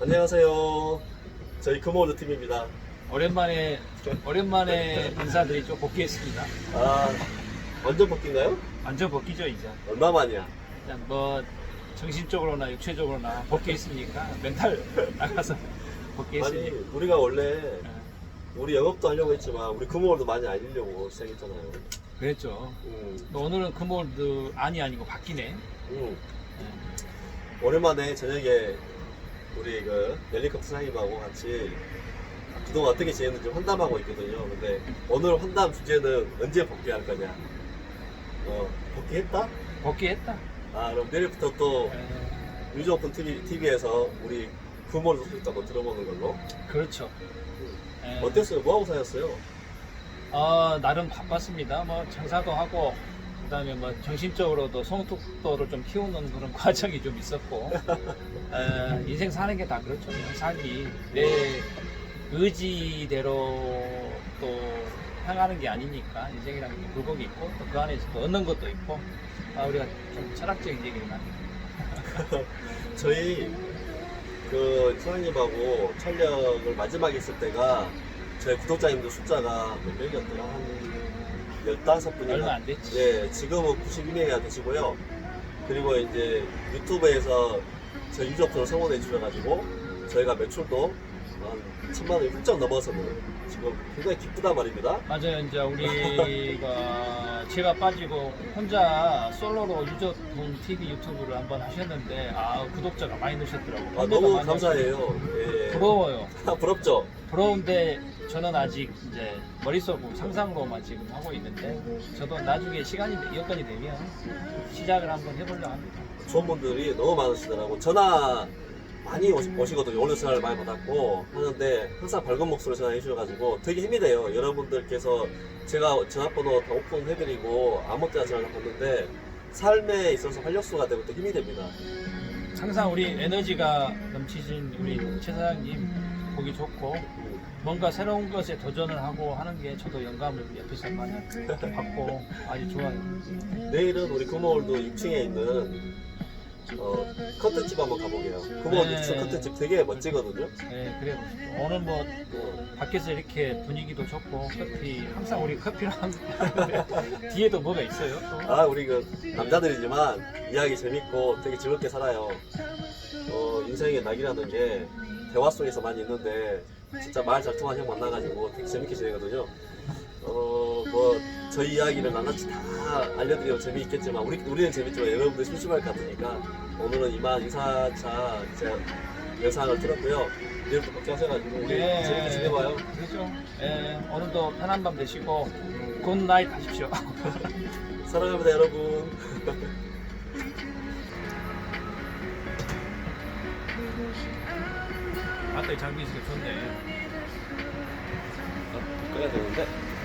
안녕하세요. 저희 금호드 팀입니다. 오랜만에 오랜만에 인사드리죠. 복귀했습니다. 아, 완전 바뀐가요? 완전 복귀죠 이제. 얼마 만이야? 그냥 뭐 정신적으로나 육체적으로나 복귀했으니까 멘탈 나가서 아니, 복귀했으니까. 우리가 원래 예, 우리 영업도 하려고 했지만 우리 금호월도 많이 알리려고 시작했잖아요. 그랬죠. 음, 또 오늘은 금월드 아니 아니고 바뀌네. 음. 예. 오랜만에 저녁에 우리 그 넬리컵 사장님하고 같이 그동안 어떻게 지냈는지 환담하고 있거든요. 근데 오늘 환담 주제는 언제 복귀할 거냐? 어, 복귀했다? 복귀했다. 아, 그럼 내일부터 또 예, 유저 오픈 TV, TV에서 우리 금호를 소식 한번 들어보는 걸로. 그렇죠. 예. 어땠어요? 뭐하고 사셨어요? 어, 나름 바빴습니다. 뭐 장사도 하고 그다음에 뭐 정신적으로도 성숙도를 좀 키우는 그런 과정이 좀 있었고 어, 인생 사는 게 다 그렇죠. 살기 내 의지대로 또 향하는 게 아니니까 인생이라는 게 굴곡이 있고 또 그 안에서 또 얻는 것도 있고 아, 우리가 좀 철학적인 얘기를 많이 저희 그 사장님하고 촬영을 마지막에 했을 때가 저희 구독자님들 숫자가 몇 명이었더라? 한 15분인가? 얼마 안 됐지. 네, 지금은 92명이나 되시고요. 그리고 이제 유튜브에서 저희 유저분을 성원해 주셔가지고 저희가 매출도 한 천만 원이 훌쩍 넘어서 지금 굉장히 기쁘단 말입니다. 맞아요. 이제 우리가 제가 빠지고 혼자 솔로로 유저분 TV 유튜브를 한번 하셨는데 아 구독자가 많이 늘셨더라고요. 아, 너무 감사해요. 예. 부러워요. 부럽죠? 부러운데 저는 아직 이제 머릿속 상상으로만 지금 하고 있는데 저도 나중에 시간이 여건이 되면 시작을 한번 해보려고 합니다. 좋은 분들이 너무 많으시더라고. 전화 많이 오시, 오시거든요. 오늘 전화를 많이 받았고 하는데 항상 밝은 목소리로 전화해 주셔가지고 되게 힘이 돼요. 여러분들께서 제가 전화번호 다 오픈해드리고 아무 때나 전화 받는데 삶에 있어서 활력소가 되고 또 힘이 됩니다. 항상 우리 에너지가 넘치신 우리 최 사장님 보기 좋고 뭔가 새로운 것에 도전을 하고 하는 게 저도 영감을 옆에서 많이 받고 아주 좋아요. 내일은 우리 금호월도 6층에 있는 어, 커튼집 한번 가보게요. 금호월도 네. 6층 커튼집 되게 멋지거든요. 네, 그래 오늘 뭐 어, 밖에서 이렇게 분위기도 좋고 커피 항상 우리 하는데 뒤에도 뭐가 있어요? 또? 아 우리 그 남자들이지만 이야기 재밌고 되게 즐겁게 살아요. 어, 인생의 낙이라는 게 대화 속에서 많이 있는데 진짜 말 잘 통하는 형 만나가지고 되게 재밌게 지내거든요. 어, 뭐 저희 이야기를 낱낱이 다 알려드리면 재미있겠지만 우리 우리는 재밌지만 여러분들 심심할 것 같으니까 오늘은 이만 인사차 이제 영상을 틀었고요. 내일부터 복귀하셔가지고 우리 네. 재밌게 지내봐요. 그렇죠. 예, 오늘도 편한 밤 되시고 굿나잇 하십시오. 사랑합니다 여러분. 아따 이 장비 있으니까 좋네. 어, 꺼야 되는데.